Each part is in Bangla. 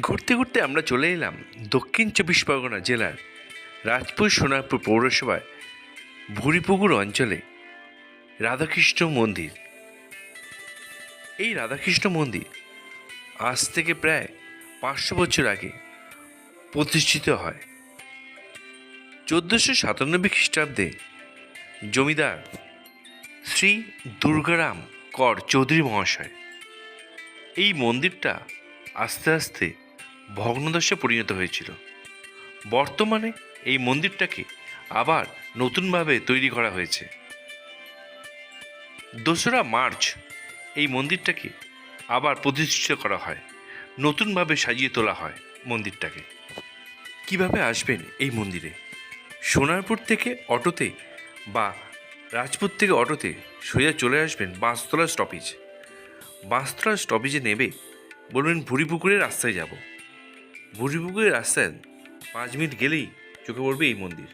ঘুরতে ঘুরতে আমরা চলে এলাম দক্ষিণ চব্বিশ পরগনা জেলার রাজপুর সোনারপুর পৌরসভায় ভুরিপুকুর অঞ্চলে রাধাকৃষ্ণ মন্দির। এই রাধাকৃষ্ণ মন্দির আজ থেকে প্রায় পাঁচশো বছর আগে প্রতিষ্ঠিত হয়। চোদ্দোশো সাতানব্বই খ্রিস্টাব্দে জমিদার শ্রী দুর্গারাম কর চৌধুরী মহাশয় এই মন্দিরটা আস্তে আস্তে ভগ্নদশে পরিণত হয়েছিল। বর্তমানে এই মন্দিরটাকে আবার নতুনভাবে তৈরি করা হয়েছে। দোসরা মার্চ এই মন্দিরটাকে আবার প্রতিষ্ঠিত করা হয়। নতুনভাবে সাজিয়ে তোলা হয় মন্দিরটাকে। কীভাবে আসবেন এই মন্দিরে? সোনারপুর থেকে অটোতে বা রাজপুর থেকে অটোতে সোজা চলে আসবেন বাঁশতলা স্টপেজ। বাঁশতলা স্টপেজে নেবে বলবেন ভুড়িপুকুরের রাস্তায় যাব। ভুড়িপুকুরের রাস্তায় পাঁচ মিনিট গেলেই চোখে পড়বে এই মন্দির।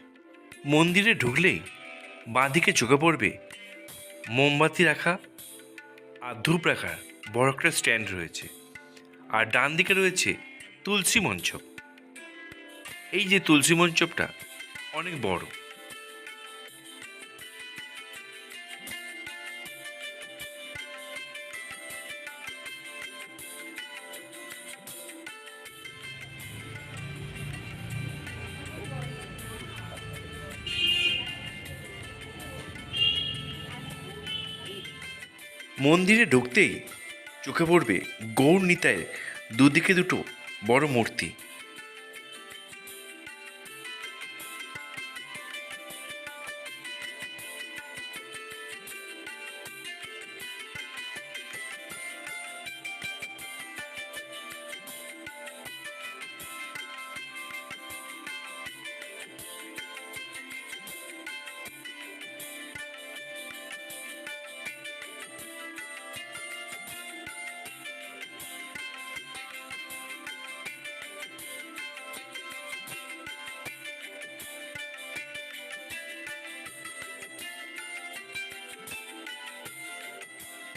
মন্দিরে ঢুকলেই বাঁদিকে চোখে পড়বে মোমবাতি রাখা আর ধূপ রাখার বড় একটা স্ট্যান্ড রয়েছে। আর ডান দিকে রয়েছে তুলসী মঞ্চপ। এই যে তুলসী মঞ্চপটা অনেক বড়। মন্দিরে ঢুকতেই চোখে পড়বে গৌর নিতায়ের দুদিকে দুটো বড় মূর্তি।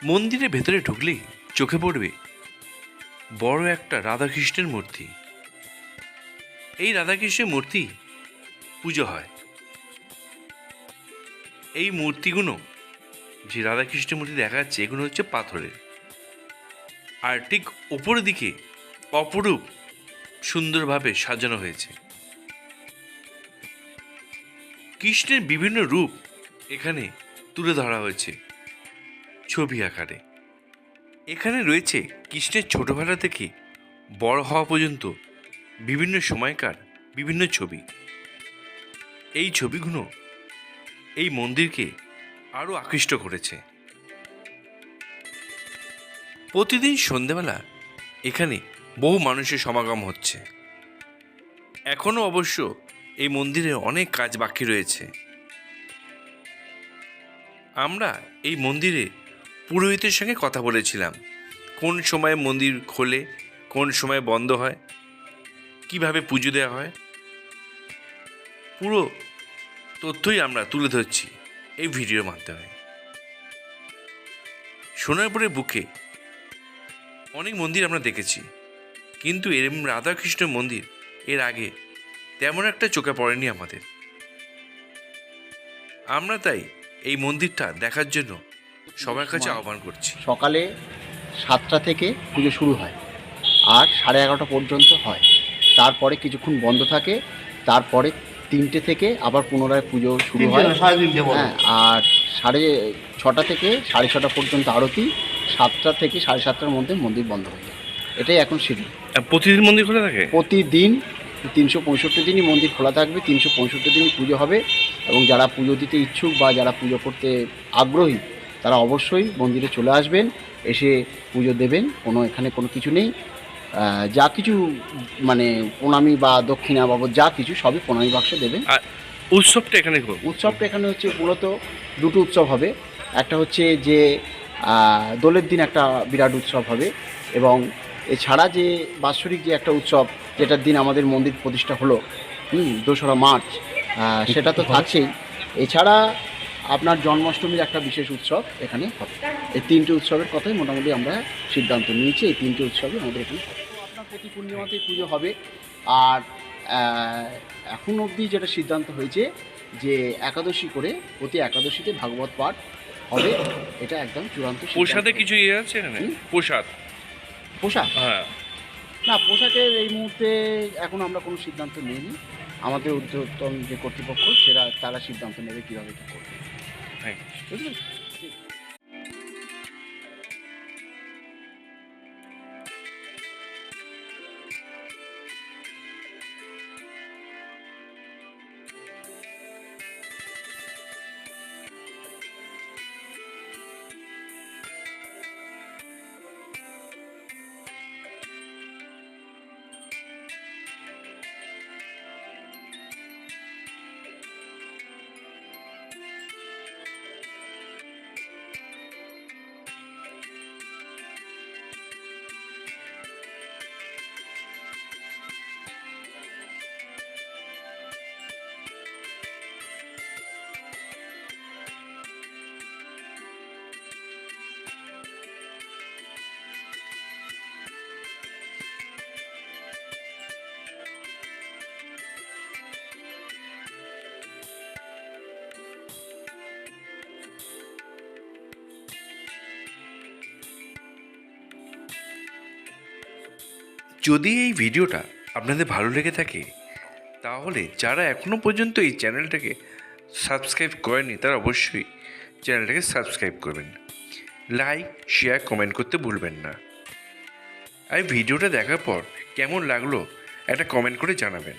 মন্দিরের ভেতরে ঢুকলেই চোখে পড়বে। বড় একটা রাধাকৃষ্ণের মূর্তি। এই রাধাকৃষ্ণের মূর্তি পুজো হয়। এই মূর্তিগুলো যে রাধাকৃষ্ণের মূর্তি দেখা যাচ্ছে এগুলো হচ্ছে পাথরের। আর ঠিক ওপরের দিকে অপরূপ সুন্দরভাবে সাজানো হয়েছে। কৃষ্ণের বিভিন্ন রূপ এখানে তুলে ধরা হয়েছে। ছবি আকারে। এখানে রয়েছে কৃষ্ণের ছোটোবেলা থেকে বড় হওয়া পর্যন্ত বিভিন্ন সময়কার বিভিন্ন ছবি। এই ছবিগুলো এই মন্দিরকে আরও আকৃষ্ট করেছে। প্রতিদিন সন্ধেবেলা এখানে বহু মানুষের সমাগম হচ্ছে। এখনও অবশ্য এই মন্দিরে অনেক কাজ বাকি রয়েছে। আমরা এই মন্দিরে পুরোহিতের সঙ্গে কথা বলেছিলাম। কোন সময় মন্দির খোলে, কোন সময় বন্ধ হয়, কীভাবে পুজো দেওয়া হয়, পুরো তথ্যই আমরা তুলে ধরছি এই ভিডিওর মাধ্যমে। সোনারপুরের বুকে অনেক মন্দির আমরা দেখেছি, কিন্তু এরম রাধাকৃষ্ণ মন্দির এর আগে তেমন একটা চোখে পড়েনি আমাদের। আমরা তাই এই মন্দিরটা দেখার জন্য সবার কাছে আহ্বান করছি। সকালে সাতটা থেকে পুজো শুরু হয়। আর সাড়ে এগারোটা পর্যন্ত হয়। তারপরে কিছুক্ষণ বন্ধ থাকে। তারপরে তিনটে থেকে আবার পুনরায় পুজো শুরু হয়। হ্যাঁ আর সাড়ে ছটা থেকে সাড়ে ছটা পর্যন্ত আরতি সাতটা থেকে সাড়ে সাতটার মধ্যে মন্দির বন্ধ হয়ে যায়। এটাই এখন শিডিউল প্রতিদিন মন্দির খোলা থাকে? প্রতিদিন তিনশো পঁয়ষট্টি দিনই মন্দির খোলা থাকবে তিনশো পঁয়ষট্টি দিনই পুজো হবে। এবং যারা পুজো দিতে ইচ্ছুক বা যারা পুজো করতে আগ্রহী তারা অবশ্যই মন্দিরে চলে আসবেন এসে পুজো দেবেন কোনো এখানে কোনো কিছু নেই। যা কিছু মানে প্রণামী বা দক্ষিণা বাবদ যা কিছু সবই প্রণামী বাক্সে দেবেন। উৎসবটা এখানে উৎসবটা এখানে হচ্ছে মূলত দুটো উৎসব হবে। একটা হচ্ছে যে দোলের দিন একটা বিরাট উৎসব হবে এবং এছাড়া যে বাৎসরিক যে একটা উৎসব যেটার দিন আমাদের মন্দির প্রতিষ্ঠা হলো হুম দোসরা মার্চ সেটা তো থাকছেই। এছাড়া আপনার জন্মাষ্টমীর একটা বিশেষ উৎসব এখানে হবে। এই তিনটে উৎসবের কথাই মোটামুটি আমরা সিদ্ধান্ত নিয়েছি এই তিনটে উৎসবই আমাদের এখানে হবে। প্রতি পূর্ণিমাতেই পুজো হবে। আর এখন অবধি যেটা সিদ্ধান্ত হয়েছে যে একাদশী করে প্রতি একাদশীতে ভাগবত পাঠ হবে এটা একদম চূড়ান্ত। প্রসাদে কিছু ইয়ে আছে প্রসাদ? পোশাক হ্যাঁ। না পোশাকের এই মুহূর্তে এখন আমরা কোনো সিদ্ধান্ত নিইনি। আমাদের উদ্যোগতন যে কর্তৃপক্ষ সেটা তারা সিদ্ধান্ত নেবে কীভাবে কী করবে। থ্যাংক বুঝলেন? যদি এই ভিডিওটা আপনাদের ভালো লেগে থাকে, তাহলে যারা এখনও পর্যন্ত এই চ্যানেলটাকে সাবস্ক্রাইব করেনি তারা অবশ্যই চ্যানেলটাকে সাবস্ক্রাইব করবেন। লাইক, শেয়ার, কমেন্ট করতে ভুলবেন না। আর ভিডিওটা দেখার পর কেমন লাগল, একটা কমেন্ট করে জানাবেন।